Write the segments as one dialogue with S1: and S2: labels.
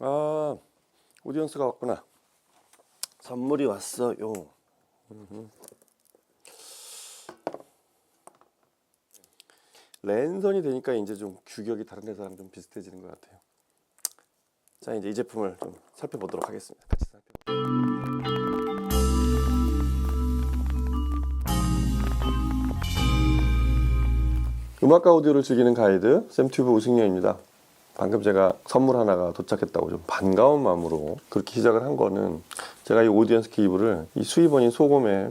S1: 아 오디언스가 왔구나. 선물이 왔어요. 랜선이 되니까 이제 좀 규격이 다른 회사랑 좀 비슷해지는 것 같아요. 자 이제 이 제품을 좀 살펴보도록 하겠습니다. 같이 살펴 음악과 오디오를 즐기는 가이드 샘튜브 우승녀입니다. 방금 제가 선물 하나가 도착했다고 좀 반가운 마음으로 그렇게 시작을 한 거는 제가 이 오디언스 케이블을 이 수입원인 소금에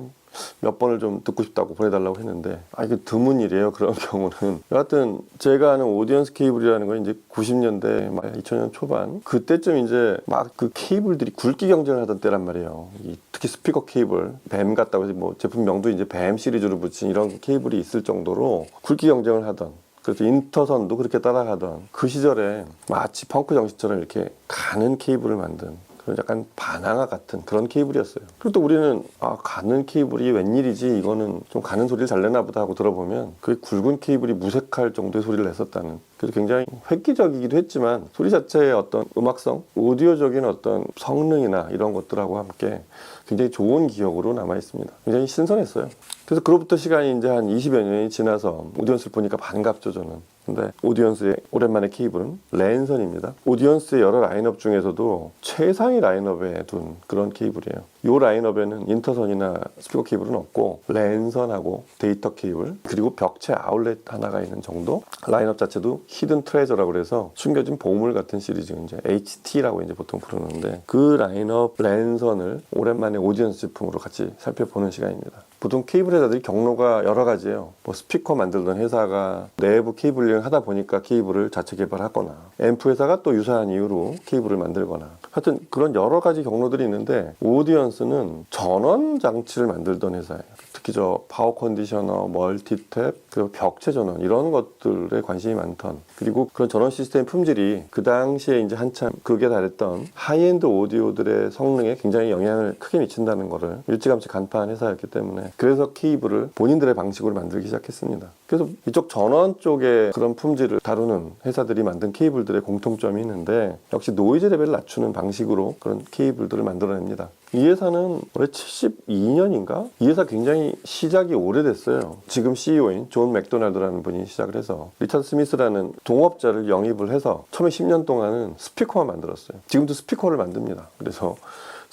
S1: 몇 번을 좀 듣고 싶다고 보내달라고 했는데 아 이게 드문 일이에요 그런 경우는. 여하튼 제가 아는 오디언스 케이블이라는 건 이제 90년대 막 2000년 초반 그때쯤 이제 막 그 케이블들이 굵기 경쟁을 하던 때란 말이에요. 이 특히 스피커 케이블 뱀 같다고 해서 뭐 제품 명도 이제 뱀 시리즈로 붙인 이런 케이블이 있을 정도로 굵기 경쟁을 하던 그래서 인터선도 그렇게 따라가던 그 시절에 마치 펑크 정신처럼 이렇게 가는 케이블을 만든 그런 약간 바나나 같은 그런 케이블이었어요. 그리고 또 우리는 아 가는 케이블이 웬일이지 이거는 좀 가는 소리를 잘 내나 보다 하고 들어보면 그 굵은 케이블이 무색할 정도의 소리를 냈었다는 그래서 굉장히 획기적이기도 했지만 소리 자체의 어떤 음악성, 오디오적인 어떤 성능이나 이런 것들하고 함께 굉장히 좋은 기억으로 남아 있습니다. 굉장히 신선했어요. 그래서 그로부터 시간이 이제 한 20여 년이 지나서 오디언스를 보니까 반갑죠, 저는. 근데 오디언스의 오랜만에 케이블은 랜선입니다. 오디언스의 여러 라인업 중에서도 최상위 라인업에 둔 그런 케이블이에요. 이 라인업에는 인터선이나 스피커 케이블은 없고 랜선하고 데이터 케이블 그리고 벽체 아울렛 하나가 있는 정도 라인업 자체도 히든 트레저라고 그래서 숨겨진 보물 같은 시리즈 이제 HT라고 이제 보통 부르는데 그 라인업 랜선을 오랜만에 오디언스 제품으로 같이 살펴보는 시간입니다. 보통 케이블 회사들이 경로가 여러 가지예요. 뭐 스피커 만들던 회사가 내부 케이블링 하다 보니까 케이블을 자체 개발하거나 앰프 회사가 또 유사한 이유로 케이블을 만들거나 하여튼 그런 여러 가지 경로들이 있는데 오디언스는 전원 장치를 만들던 회사예요. 특히 저 파워 컨디셔너, 멀티탭, 그리고 벽체 전원 이런 것들에 관심이 많던 그리고 그런 전원 시스템 품질이 그 당시에 이제 한참 극에 달했던 하이엔드 오디오들의 성능에 굉장히 영향을 크게 미친다는 거를 일찌감치 간파한 회사였기 때문에 그래서 케이블을 본인들의 방식으로 만들기 시작했습니다. 그래서 이쪽 전원 쪽에 그런 품질을 다루는 회사들이 만든 케이블들의 공통점이 있는데 역시 노이즈 레벨을 낮추는 방식으로 그런 케이블들을 만들어냅니다. 이 회사는 올해 72년인가? 이 회사 굉장히 시작이 오래됐어요. 지금 CEO인 존 맥도날드라는 분이 시작을 해서 리차드 스미스라는 동업자를 영입을 해서 처음에 10년 동안은 스피커만 만들었어요. 지금도 스피커를 만듭니다. 그래서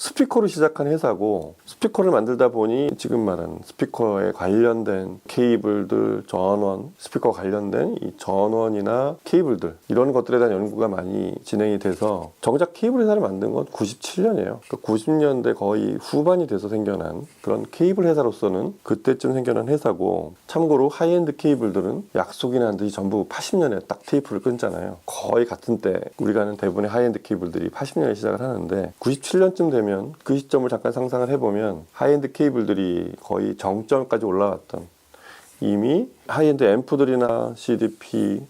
S1: 스피커로 시작한 회사고 스피커를 만들다 보니 지금 말한 스피커에 관련된 케이블들, 전원, 스피커 관련된 이 전원이나 케이블들 이런 것들에 대한 연구가 많이 진행이 돼서 정작 케이블 회사를 만든 건 97년이에요. 그러니까 90년대 거의 후반이 돼서 생겨난 그런 케이블 회사로서는 그때쯤 생겨난 회사고 참고로 하이엔드 케이블들은 약속이나 한 듯이 전부 80년에 딱 테이프를 끊잖아요. 거의 같은 때 우리가 아는 대부분의 하이엔드 케이블들이 80년에 시작을 하는데 97년쯤 되면 그 시점을 잠깐 상상을 해보면 하이엔드 케이블들이 거의 정점까지 올라왔던 이미 하이엔드 앰프들이나 CDP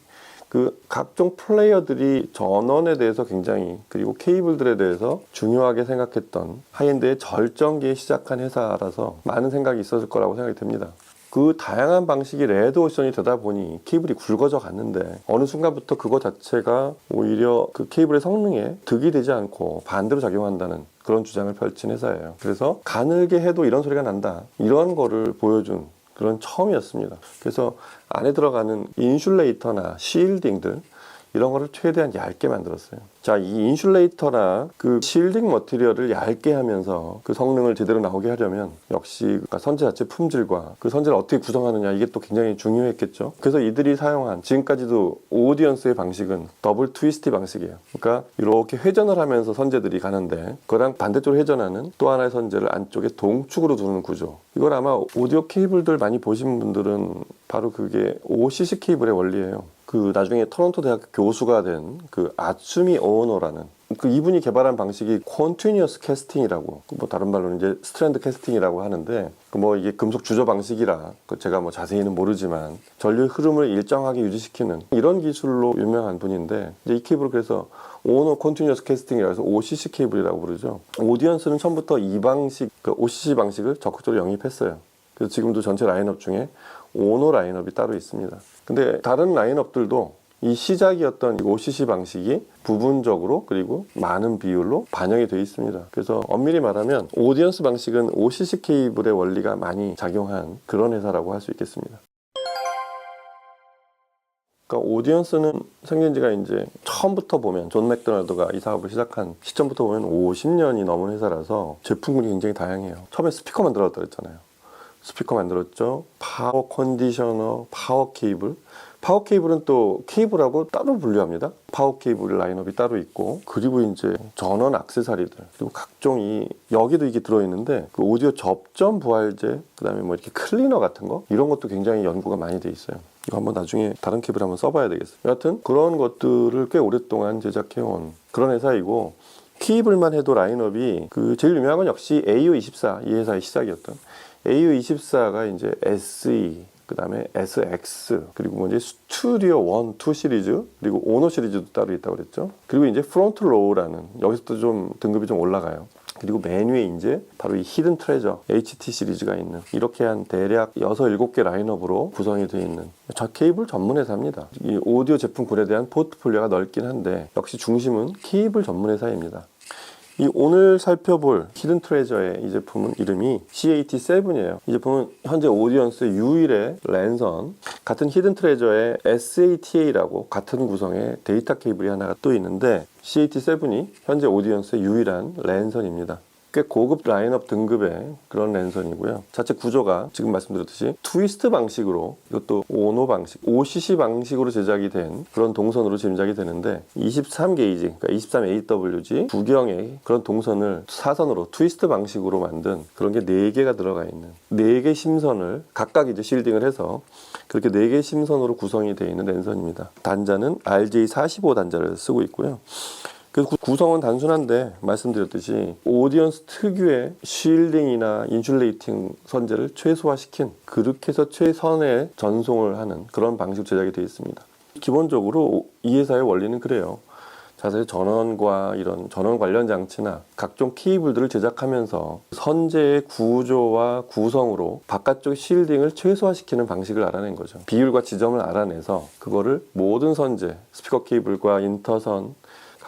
S1: 그 각종 플레이어들이 전원에 대해서 굉장히 그리고 케이블들에 대해서 중요하게 생각했던 하이엔드의 절정기에 시작한 회사라서 많은 생각이 있었을 거라고 생각이 듭니다. 그 다양한 방식이 레드오션이 되다 보니 케이블이 굵어져 갔는데 어느 순간부터 그거 자체가 오히려 그 케이블의 성능에 득이 되지 않고 반대로 작용한다는 그런 주장을 펼친 회사예요. 그래서 가늘게 해도 이런 소리가 난다. 이런 거를 보여준 그런 처음이었습니다. 그래서 안에 들어가는 인슐레이터나 실딩들 이런 거를 최대한 얇게 만들었어요. 자, 이 인슐레이터나 그 실딩 머티리얼을 얇게 하면서 그 성능을 제대로 나오게 하려면 역시 그러니까 선재 자체 품질과 그 선재를 어떻게 구성하느냐 이게 또 굉장히 중요했겠죠. 그래서 이들이 사용한 지금까지도 오디언스의 방식은 더블 트위스트 방식이에요. 그러니까 이렇게 회전을 하면서 선재들이 가는데 그거랑 반대쪽으로 회전하는 또 하나의 선재를 안쪽에 동축으로 두는 구조. 이걸 아마 오디오 케이블들 많이 보신 분들은 바로 그게 OCC 케이블의 원리예요. 그 나중에 토론토 대학 교수가 된 그 아츠미 오노라는 그 이분이 개발한 방식이 컨티뉴어스 캐스팅이라고 뭐 다른 말로는 이제 스트랜드 캐스팅이라고 하는데 그 뭐 이게 금속 주조 방식이라 그 제가 뭐 자세히는 모르지만 전류의 흐름을 일정하게 유지시키는 이런 기술로 유명한 분인데 이제 이 케이블을 그래서 오너 컨티뉴어스 캐스팅이라고 해서 OCC 케이블이라고 부르죠. 오디언스는 처음부터 이 방식 그 OCC 방식을 적극적으로 영입했어요. 그래서 지금도 전체 라인업 중에 오너 라인업이 따로 있습니다. 근데 다른 라인업들도 이 시작이었던 이 OCC 방식이 부분적으로 그리고 많은 비율로 반영이 되어 있습니다. 그래서 엄밀히 말하면 오디언스 방식은 OCC 케이블의 원리가 많이 작용한 그런 회사라고 할 수 있겠습니다. 그러니까 오디언스는 생긴 지가 이제 처음부터 보면 존 맥도날드가 이 사업을 시작한 시점부터 보면 50년이 넘은 회사라서 제품군이 굉장히 다양해요. 처음에 스피커 만들었다 그랬잖아요. 스피커 만들었죠. 파워 컨디셔너, 파워 케이블. 파워 케이블은 또 케이블하고 따로 분류합니다. 파워 케이블 라인업이 따로 있고 그리고 이제 전원 액세서리들 그리고 각종 이 여기도 이게 들어있는데 그 오디오 접점 부활제 그다음에 뭐 이렇게 클리너 같은 거 이런 것도 굉장히 연구가 많이 돼 있어요. 이거 한번 나중에 다른 케이블 한번 써봐야 되겠어요. 여하튼 그런 것들을 꽤 오랫동안 제작해온 그런 회사이고 케이블만 해도 라인업이 그 제일 유명한 건 역시 AU24 이 회사의 시작이었던 AU24가 이제 SE 그다음에 SX 그리고 뭐 이제 스튜디오 1, 2 시리즈 그리고 오너 시리즈도 따로 있다고 그랬죠. 그리고 이제 프론트 로우라는 여기서도 좀 등급이 좀 올라가요. 그리고 맨 위에 이제 바로 이 히든 트레저 HT 시리즈가 있는 이렇게 한 대략 6, 7개 라인업으로 구성이 되어 있는 저 케이블 전문 회사입니다. 이 오디오 제품군에 대한 포트폴리오가 넓긴 한데 역시 중심은 케이블 전문 회사입니다. 이 오늘 살펴볼 히든 트레저의 이 제품은 이름이 CAT7이에요. 이 제품은 현재 오디언스 유일의 랜선 같은 히든 트레저의 SATA라고 같은 구성의 데이터 케이블이 하나가 또 있는데 CAT7이 현재 오디언스의 유일한 랜선입니다. 꽤 고급 라인업 등급의 그런 랜선이고요. 자체 구조가 지금 말씀드렸듯이 트위스트 방식으로 이것도 오노 방식, OCC 방식으로 제작이 된 그런 동선으로 짐작이 되는데 23게이지, 그러니까 23AWG 구경의 그런 동선을 사선으로 트위스트 방식으로 만든 그런 게 4개가 들어가 있는 4개 심선을 각각 이제 실딩을 해서 그렇게 4개 심선으로 구성이 되어 있는 랜선입니다. 단자는 RJ45 단자를 쓰고 있고요. 그 구- 구성은 단순한데 말씀드렸듯이 오디언스 특유의 쉴딩이나 인슐레이팅 선재를 최소화시킨 그렇게 해서 최선의 전송을 하는 그런 방식 제작이 되어 있습니다. 기본적으로 이 회사의 원리는 그래요. 자세히 전원과 이런 전원 관련 장치나 각종 케이블들을 제작하면서 선재의 구조와 구성으로 바깥쪽 실딩을 최소화시키는 방식을 알아낸 거죠. 비율과 지점을 알아내서 그거를 모든 선재, 스피커 케이블과 인터선,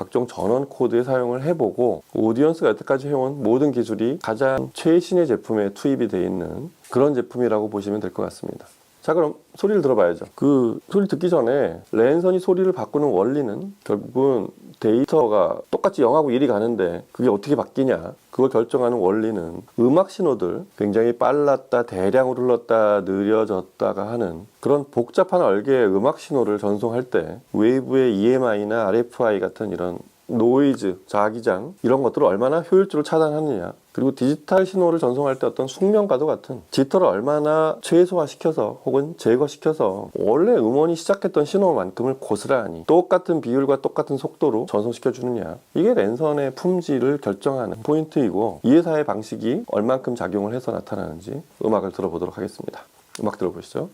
S1: 각종 전원 코드에 사용을 해보고 오디언스가 여태까지 해온 모든 기술이 가장 최신의 제품에 투입이 되어 있는 그런 제품이라고 보시면 될 것 같습니다. 자 그럼 소리를 들어봐야죠. 그 소리 듣기 전에 랜선이 소리를 바꾸는 원리는 결국은 데이터가 똑같이 0하고 1이 가는데 그게 어떻게 바뀌냐 그걸 결정하는 원리는 음악 신호들 굉장히 빨랐다 대량으로 흘렀다 느려졌다가 하는 그런 복잡한 얼개의 음악 신호를 전송할 때 웨이브의 EMI나 RFI 같은 이런 노이즈, 자기장 이런 것들을 얼마나 효율적으로 차단하느냐. 그리고 디지털 신호를 전송할 때 어떤 숙명과도 같은 지터를 얼마나 최소화시켜서 혹은 제거시켜서 원래 음원이 시작했던 신호만큼을 고스란히 똑같은 비율과 똑같은 속도로 전송시켜 주느냐. 이게 랜선의 품질을 결정하는 포인트이고 이 회사의 방식이 얼만큼 작용을 해서 나타나는지 음악을 들어보도록 하겠습니다. 음악 들어보시죠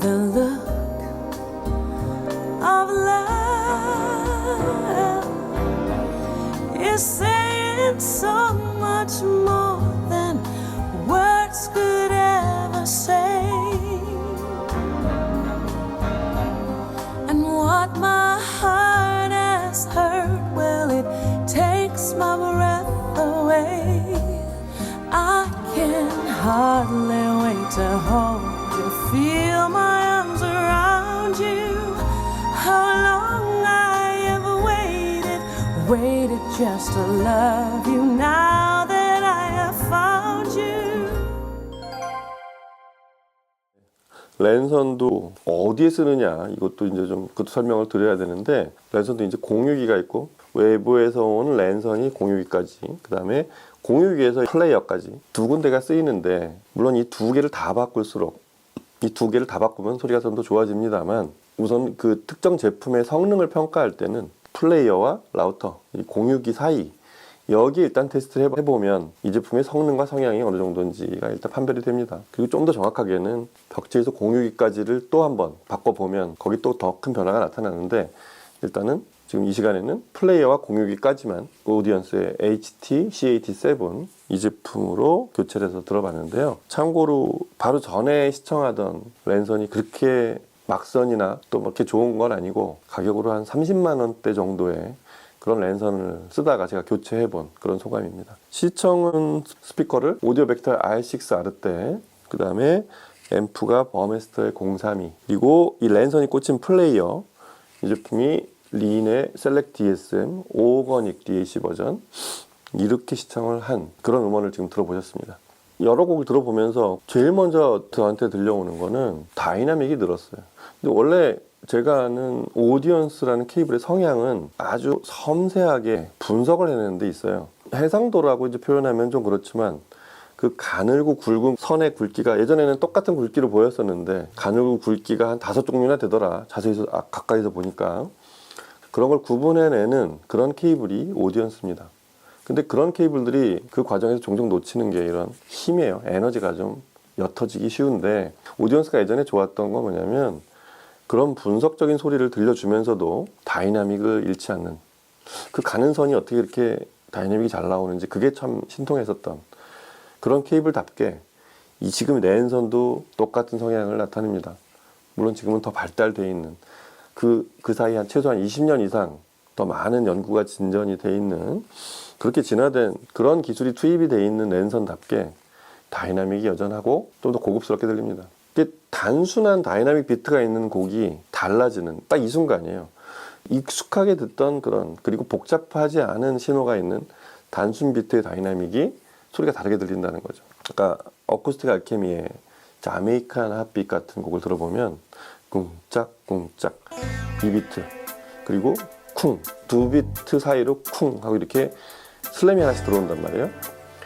S2: the look of love is saying so much more to hold you, feel my arms around you. How long I have waited, waited just to love you now that I have found you.
S1: 랜선도 어디에 쓰느냐 이것도 이제 좀 그것도 설명을 드려야 되는데 랜선도 이제 공유기가 있고 외부에서 온 랜선이 공유기까지 그 다음에 공유기에서 플레이어까지 두 군데가 쓰이는데 물론 이 두 개를 다 바꿀수록 이 두 개를 다 바꾸면 소리가 좀 더 좋아집니다만 우선 그 특정 제품의 성능을 평가할 때는 플레이어와 라우터 이 공유기 사이 여기 일단 테스트를 해보- 해보면 이 제품의 성능과 성향이 어느 정도인지가 일단 판별이 됩니다. 그리고 좀 더 정확하게는 벽지에서 공유기까지를 또 한번 바꿔보면 거기 또 더 큰 변화가 나타나는데 일단은 지금 이 시간에는 플레이어와 공유기까지만 오디언스의 HT CAT7 이 제품으로 교체를 해서 들어봤는데요. 참고로 바로 전에 시청하던 랜선이 그렇게 막선이나 또 그렇게 좋은 건 아니고 가격으로 한 30만 원대 정도의 그런 랜선을 쓰다가 제가 교체해 본 그런 소감입니다. 시청은 스피커를 오디오 벡터 R6 아르테, 그 다음에 앰프가 버메스터의 032, 그리고 이 랜선이 꽂힌 플레이어, 이 제품이 린의 셀렉 DSM 오거닉 DAC 버전, 이렇게 시청을 한 그런 음원을 지금 들어보셨습니다. 여러 곡을 들어보면서 제일 먼저 저한테 들려오는 거는 다이나믹이 늘었어요. 근데 원래 제가 아는 오디언스라는 케이블의 성향은 아주 섬세하게 분석을 해내는 데 있어요. 해상도라고 이제 표현하면 좀 그렇지만 그 가늘고 굵은 선의 굵기가 예전에는 똑같은 굵기로 보였었는데 가늘고 굵기가 한 다섯 종류나 되더라. 자세히서 아, 가까이서 보니까 그런 걸 구분해내는 그런 케이블이 오디언스입니다. 근데 그런 케이블들이 그 과정에서 종종 놓치는 게 이런 힘이에요. 에너지가 좀 옅어지기 쉬운데 오디언스가 예전에 좋았던 건 뭐냐면 그런 분석적인 소리를 들려주면서도 다이나믹을 잃지 않는 그 가는 선이 어떻게 이렇게 다이나믹이 잘 나오는지 그게 참 신통했었던 그런 케이블답게 이 지금 랜선도 똑같은 성향을 나타냅니다. 물론 지금은 더 발달돼 있는 그, 그 사이 한 최소한 20년 이상 더 많은 연구가 진전이 돼 있는 그렇게 진화된 그런 기술이 투입이 돼 있는 랜선답게 다이나믹이 여전하고 좀 더 고급스럽게 들립니다. 이게 단순한 다이나믹 비트가 있는 곡이 달라지는 딱 이 순간이에요. 익숙하게 듣던 그런 그리고 복잡하지 않은 신호가 있는 단순 비트의 다이나믹이 소리가 다르게 들린다는 거죠. 아까 어쿠스틱 알케미의 자메이칸 핫빛 같은 곡을 들어보면 쿵짝 쿵짝 이 비트 그리고 쿵 두 비트 사이로 쿵 하고 이렇게 슬램이 하나씩 들어온단 말이에요.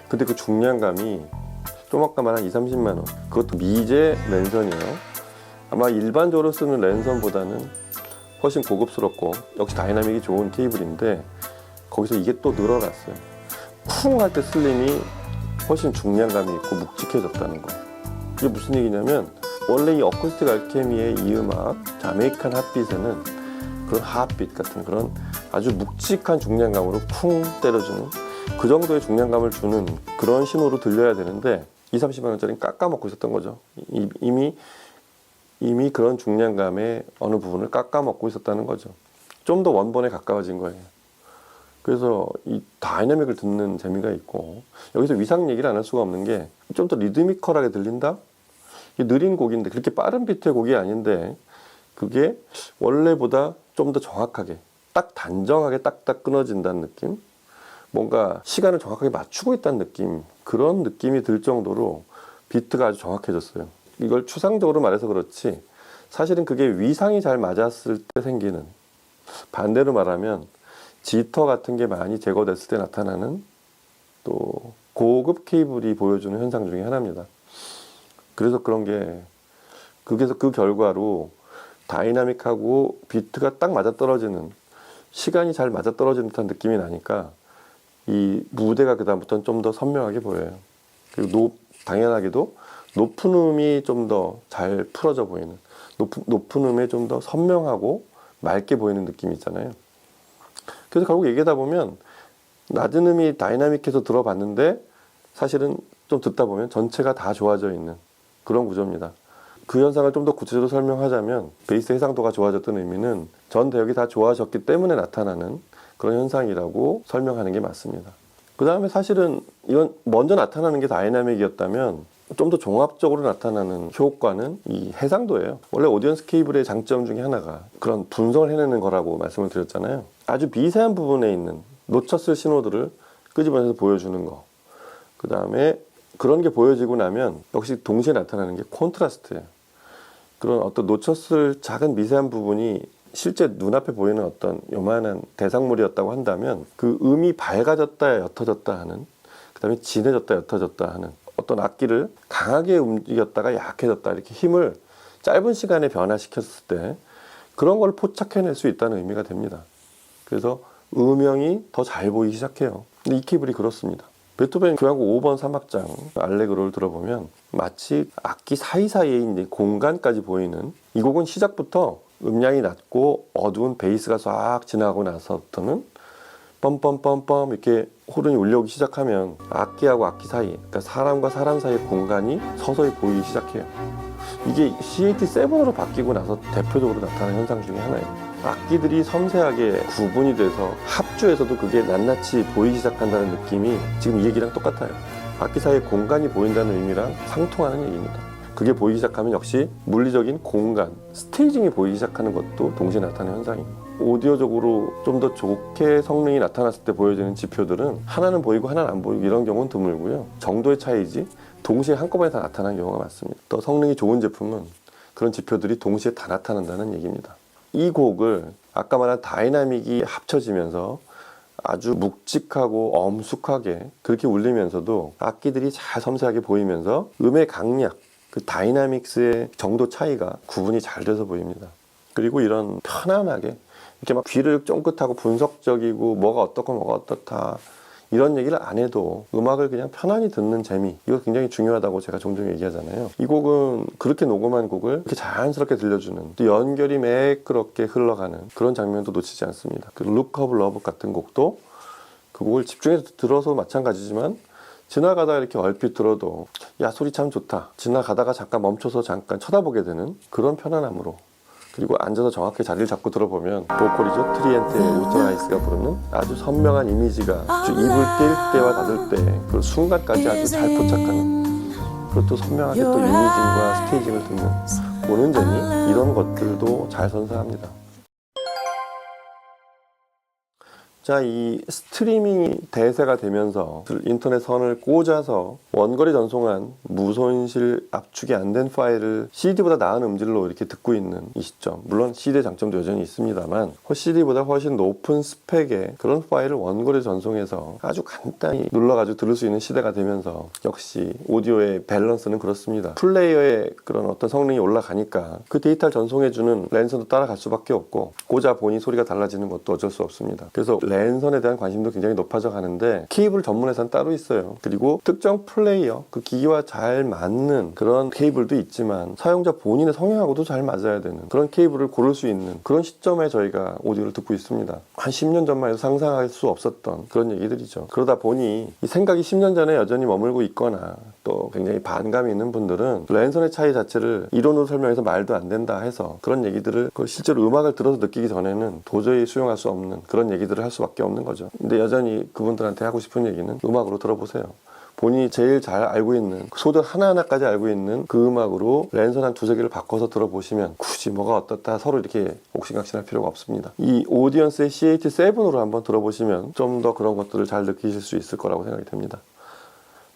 S1: 근데 그 중량감이 좀 아까 말한 2, 30만 원 그것도 미제 랜선이에요. 아마 일반적으로 쓰는 랜선보다는 훨씬 고급스럽고 역시 다이나믹이 좋은 케이블인데 거기서 이게 또 늘어났어요. 쿵 할 때 슬림이 훨씬 중량감이 있고 묵직해졌다는 거. 이게 무슨 얘기냐면 원래 이 어쿠스틱 알케미의 이 음악 자메이칸 핫빛에는 그런 핫빛 같은 그런 아주 묵직한 중량감으로 쿵 때려주는 그 정도의 중량감을 주는 그런 신호로 들려야 되는데 2, 30만 원짜리는 깎아먹고 있었던 거죠. 이- 이미 이미 그런 중량감의 어느 부분을 깎아먹고 있었다는 거죠. 좀 더 원본에 가까워진 거예요. 그래서 이 다이나믹을 듣는 재미가 있고 여기서 위상 얘기를 안 할 수가 없는 게 좀 더 리드미컬하게 들린다? 느린 곡인데 그렇게 빠른 비트의 곡이 아닌데 그게 원래보다 좀 더 정확하게 딱 단정하게 딱딱 끊어진다는 느낌? 뭔가 시간을 정확하게 맞추고 있다는 느낌 그런 느낌이 들 정도로 비트가 아주 정확해졌어요. 이걸 추상적으로 말해서 그렇지 사실은 그게 위상이 잘 맞았을 때 생기는 반대로 말하면 지터 같은 게 많이 제거됐을 때 나타나는 또 고급 케이블이 보여주는 현상 중에 하나입니다. 그래서 그런 게 그게서 그 결과로 다이나믹하고 비트가 딱 맞아떨어지는 시간이 잘 맞아떨어지는 듯한 느낌이 나니까 이 무대가 그다음부터는 좀 더 선명하게 보여요. 그리고 높, 당연하게도 높은 음이 좀 더 잘 풀어져 보이는 높은, 높은 음에 좀 더 선명하고 맑게 보이는 느낌이 있잖아요. 그래서 결국 얘기하다 보면 낮은 음이 다이나믹해서 들어봤는데 사실은 좀 듣다 보면 전체가 다 좋아져 있는 그런 구조입니다. 그 현상을 좀 더 구체적으로 설명하자면 베이스 해상도가 좋아졌던 의미는 전 대역이 다 좋아졌기 때문에 나타나는 그런 현상이라고 설명하는 게 맞습니다. 그 다음에 사실은 이건 먼저 나타나는 게 다이나믹이었다면 좀 더 종합적으로 나타나는 효과는 이 해상도예요. 원래 오디언스 케이블의 장점 중에 하나가 그런 분석을 해내는 거라고 말씀을 드렸잖아요. 아주 미세한 부분에 있는 놓쳤을 신호들을 끄집어내서 보여주는 거. 그 다음에 그런 게 보여지고 나면 역시 동시에 나타나는 게 콘트라스트예요. 그런 어떤 놓쳤을 작은 미세한 부분이 실제 눈앞에 보이는 어떤 요만한 대상물이었다고 한다면 그 음이 밝아졌다 옅어졌다 하는 그 다음에 진해졌다 옅어졌다 하는 어떤 악기를 강하게 움직였다가 약해졌다 이렇게 힘을 짧은 시간에 변화시켰을 때 그런 걸 포착해낼 수 있다는 의미가 됩니다. 그래서 음영이 더 잘 보이기 시작해요. 근데 이 케이블이 그렇습니다. 베토벤 교향곡 5번 3악장 알레그로를 들어보면 마치 악기 사이사이에 있는 공간까지 보이는 이 곡은 시작부터 음량이 낮고 어두운 베이스가 싹 지나고 나서부터는 뻔뻔뻔뻔 이렇게 호른이 울려오기 시작하면 악기하고 악기 사이 그러니까 사람과 사람 사이의 공간이 서서히 보이기 시작해요. 이게 CAT7으로 바뀌고 나서 대표적으로 나타나는 현상 중에 하나예요 악기들이 섬세하게 구분이 돼서 합주에서도 그게 낱낱이 보이기 시작한다는 느낌이 지금 이 얘기랑 똑같아요 악기 사이에 공간이 보인다는 의미랑 상통하는 얘기입니다 그게 보이기 시작하면 역시 물리적인 공간, 스테이징이 보이기 시작하는 것도 동시에 나타나는 현상입니다. 오디오적으로 좀 더 좋게 성능이 나타났을 때 보여지는 지표들은 하나는 보이고 하나는 안 보이고 이런 경우는 드물고요. 정도의 차이지 동시에 한꺼번에 다 나타나는 경우가 많습니다. 더 성능이 좋은 제품은 그런 지표들이 동시에 다 나타난다는 얘기입니다. 이 곡을 아까 말한 다이나믹이 합쳐지면서 아주 묵직하고 엄숙하게 그렇게 울리면서도 악기들이 잘 섬세하게 보이면서 음의 강약, 그 다이나믹스의 정도 차이가 구분이 잘 돼서 보입니다. 그리고 이런 편안하게 이렇게 막 귀를 쫑긋하고 분석적이고 뭐가 어떻고 뭐가 어떻다 이런 얘기를 안 해도 음악을 그냥 편안히 듣는 재미 이거 굉장히 중요하다고 제가 종종 얘기하잖아요. 이 곡은 그렇게 녹음한 곡을 이렇게 자연스럽게 들려주는 또 연결이 매끄럽게 흘러가는 그런 장면도 놓치지 않습니다. 그 Look of Love 같은 곡도 그 곡을 집중해서 들어서 마찬가지지만 지나가다 이렇게 얼핏 들어도 야 소리 참 좋다. 지나가다가 잠깐 멈춰서 잠깐 쳐다보게 되는 그런 편안함으로 그리고 앉아서 정확히 자리를 잡고 들어보면 보컬이죠? 트리엔테 루터라이스가 부르는 아주 선명한 이미지가 아주 입을 뗄 때와 닫을 때 그 순간까지 아주 잘 포착하는 그것도 선명하게 또 이미징과 스테이징을 듣는 보는 재미 이런 것들도 잘 선사합니다. 자, 이 스트리밍이 대세가 되면서 인터넷 선을 꽂아서 원거리 전송한 무손실 압축이 안 된 파일을 CD보다 나은 음질로 이렇게 듣고 있는 이 시점. 물론 CD의 장점도 여전히 있습니다만 CD보다 훨씬 높은 스펙의 그런 파일을 원거리 전송해서 아주 간단히 눌러가지고 들을 수 있는 시대가 되면서 역시 오디오의 밸런스는 그렇습니다. 플레이어의 그런 어떤 성능이 올라가니까 그 데이터를 전송해주는 랜선도 따라갈 수밖에 없고 꽂아 보니 소리가 달라지는 것도 어쩔 수 없습니다. 그래서 랜선에 대한 관심도 굉장히 높아져 가는데 케이블 전문 회사는 따로 있어요. 그리고 특정 플레이어 그 기기와 잘 맞는 그런 케이블도 있지만 사용자 본인의 성향하고도 잘 맞아야 되는 그런 케이블을 고를 수 있는 그런 시점에 저희가 오디오를 듣고 있습니다. 한 10년 전만 해도 상상할 수 없었던 그런 얘기들이죠. 그러다 보니 이 생각이 10년 전에 여전히 머물고 있거나 또 굉장히 반감이 있는 분들은 랜선의 차이 자체를 이론으로 설명해서 말도 안 된다 해서 그런 얘기들을 그 실제로 음악을 들어서 느끼기 전에는 도저히 수용할 수 없는 그런 얘기들을 할 수밖에 없는 거죠. 근데 여전히 그분들한테 하고 싶은 얘기는 음악으로 들어보세요. 본인이 제일 잘 알고 있는 소들 하나하나까지 알고 있는 그 음악으로 랜선 한 두세 개를 바꿔서 들어보시면 굳이 뭐가 어떻다 서로 이렇게 옥신각신할 필요가 없습니다. 이 오디언스의 CAT7으로 한번 들어보시면 좀 더 그런 것들을 잘 느끼실 수 있을 거라고 생각이 됩니다.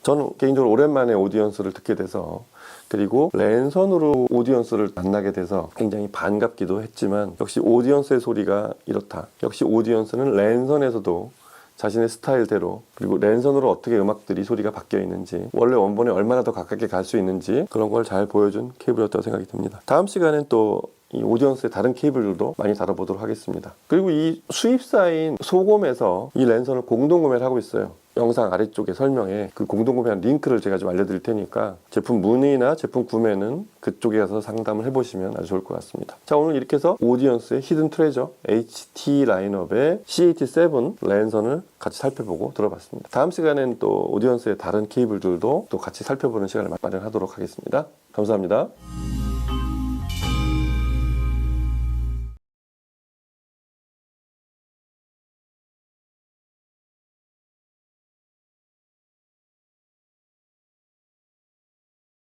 S1: 저는 개인적으로 오랜만에 오디언스를 듣게 돼서 그리고 랜선으로 오디언스를 만나게 돼서 굉장히 반갑기도 했지만 역시 오디언스의 소리가 이렇다. 역시 오디언스는 랜선에서도 자신의 스타일대로 그리고 랜선으로 어떻게 음악들이 소리가 바뀌어 있는지 원래 원본에 얼마나 더 가깝게 갈 수 있는지 그런 걸 잘 보여준 케이블이었다고 생각이 듭니다. 다음 시간엔 또 이 오디언스의 다른 케이블들도 많이 다뤄보도록 하겠습니다. 그리고 이 수입사인 소곰에서 이 랜선을 공동 구매를 하고 있어요. 영상 아래쪽에 설명에 그 공동 구매한 링크를 제가 좀 알려드릴 테니까 제품 문의나 제품 구매는 그쪽에 가서 상담을 해보시면 아주 좋을 것 같습니다. 자 오늘 이렇게 해서 오디언스의 히든 트레저 HT 라인업의 CAT7 랜선을 같이 살펴보고 들어봤습니다. 다음 시간에는 또 오디언스의 다른 케이블들도 또 같이 살펴보는 시간을 마련하도록 하겠습니다. 감사합니다.